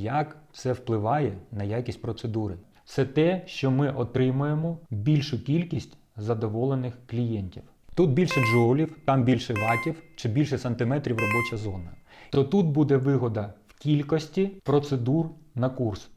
як це впливає на якість процедури. Це те, що ми отримуємо більшу кількість задоволених клієнтів. Тут більше джоулів, там більше ватів чи більше сантиметрів робоча зона. То тут буде вигода в кількості процедур на курс.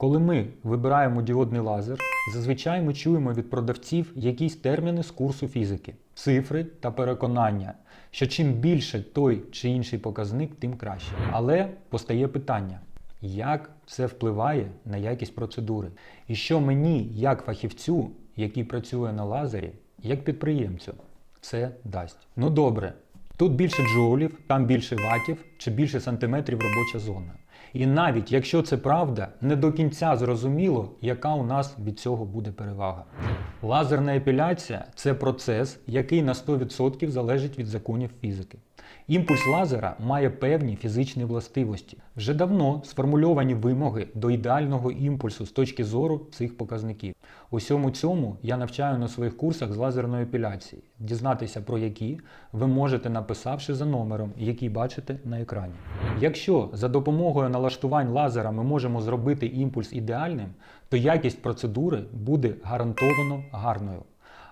Коли ми вибираємо діодний лазер, зазвичай ми чуємо від продавців якісь терміни з курсу фізики, цифри та переконання, що чим більше той чи інший показник, тим краще. Але постає питання, як це впливає на якість процедури? І що мені, як фахівцю, який працює на лазері, як підприємцю, це дасть? Ну добре, тут більше джоулів, там більше ватів чи більше сантиметрів робоча зона. І навіть якщо це правда, не до кінця зрозуміло, яка у нас від цього буде перевага. Лазерна епіляція це процес, який на 100% залежить від законів фізики. Імпульс лазера має певні фізичні властивості. Вже давно сформульовані вимоги до ідеального імпульсу з точки зору цих показників. Усьому цьому я навчаю на своїх курсах з лазерної епіляції, дізнатися про які ви можете написавши за номером, який бачите на екрані. Якщо за допомогою налаштувань лазера ми можемо зробити імпульс ідеальним, то якість процедури буде гарантовано гарною.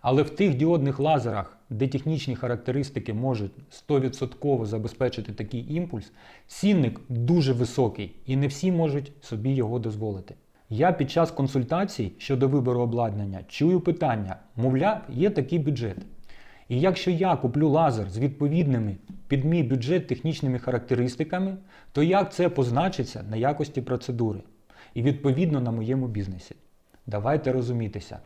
Але в тих діодних лазерах, де технічні характеристики можуть 100% забезпечити такий імпульс, цінник дуже високий і не всі можуть собі його дозволити. Я під час консультацій щодо вибору обладнання чую питання, мовляв, є такий бюджет. І якщо я куплю лазер з відповідними під мій бюджет технічними характеристиками, то як це позначиться на якості процедури і відповідно на моєму бізнесі? Давайте розумітися.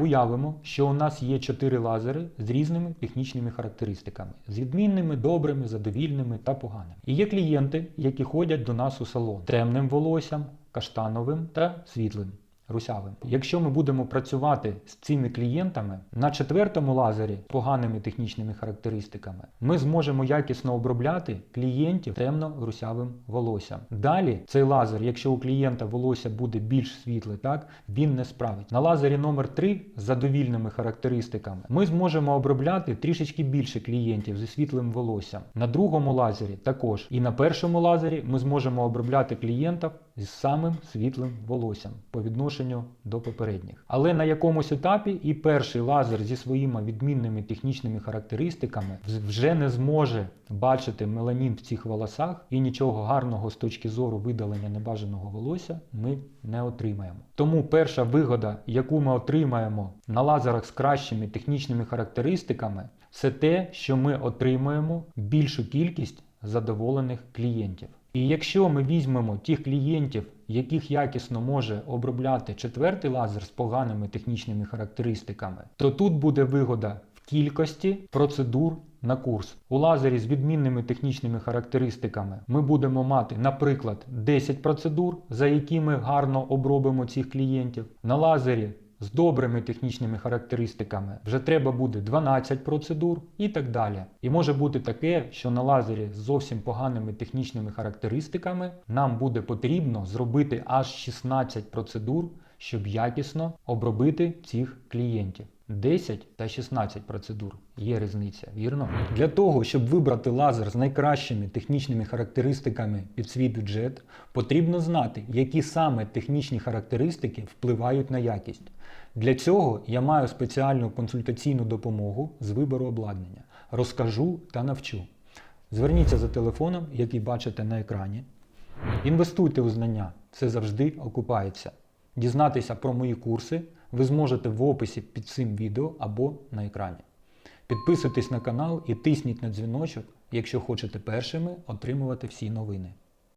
Уявимо, що у нас є чотири лазери з різними технічними характеристиками, з відмінними, добрими, задовільними та поганими. І є клієнти, які ходять до нас у салон темним волоссям, каштановим та світлим. Русявим. Якщо ми будемо працювати з цими клієнтами на четвертому лазері з поганими технічними характеристиками, ми зможемо якісно обробляти клієнтів темно-русявим волоссям. Далі цей лазер, якщо у клієнта волосся буде більш світле, так він не справить. На лазері номер 3 з задовільними характеристиками ми зможемо обробляти трішечки більше клієнтів зі світлим волоссям. На другому лазері також. І на першому лазері ми зможемо обробляти клієнтів з самим світлим волоссям по відношенню до попередніх. Але на якомусь етапі і перший лазер зі своїми відмінними технічними характеристиками вже не зможе бачити меланін в цих волосах і нічого гарного з точки зору видалення небажаного волосся ми не отримаємо. Тому перша вигода, яку ми отримаємо на лазерах з кращими технічними характеристиками, це те, що ми отримуємо більшу кількість задоволених клієнтів. І якщо ми візьмемо тих клієнтів, яких якісно може обробляти четвертий лазер з поганими технічними характеристиками, то тут буде вигода в кількості процедур на курс. У лазері з відмінними технічними характеристиками ми будемо мати, наприклад, 10 процедур, за які ми гарно обробимо цих клієнтів. На лазері з добрими технічними характеристиками вже треба буде 12 процедур і так далі. І може бути таке, що на лазері з зовсім поганими технічними характеристиками нам буде потрібно зробити аж 16 процедур, щоб якісно обробити цих клієнтів. 10 та 16 процедур є різниця, вірно? Для того, щоб вибрати лазер з найкращими технічними характеристиками під свій бюджет, потрібно знати, які саме технічні характеристики впливають на якість. Для цього я маю спеціальну консультаційну допомогу з вибору обладнання. Розкажу та навчу. Зверніться за телефоном, який бачите на екрані. Інвестуйте у знання, це завжди окупається. Дізнатися про мої курси ви зможете в описі під цим відео або на екрані. Підписуйтесь на канал і тисніть на дзвіночок, якщо хочете першими отримувати всі новини.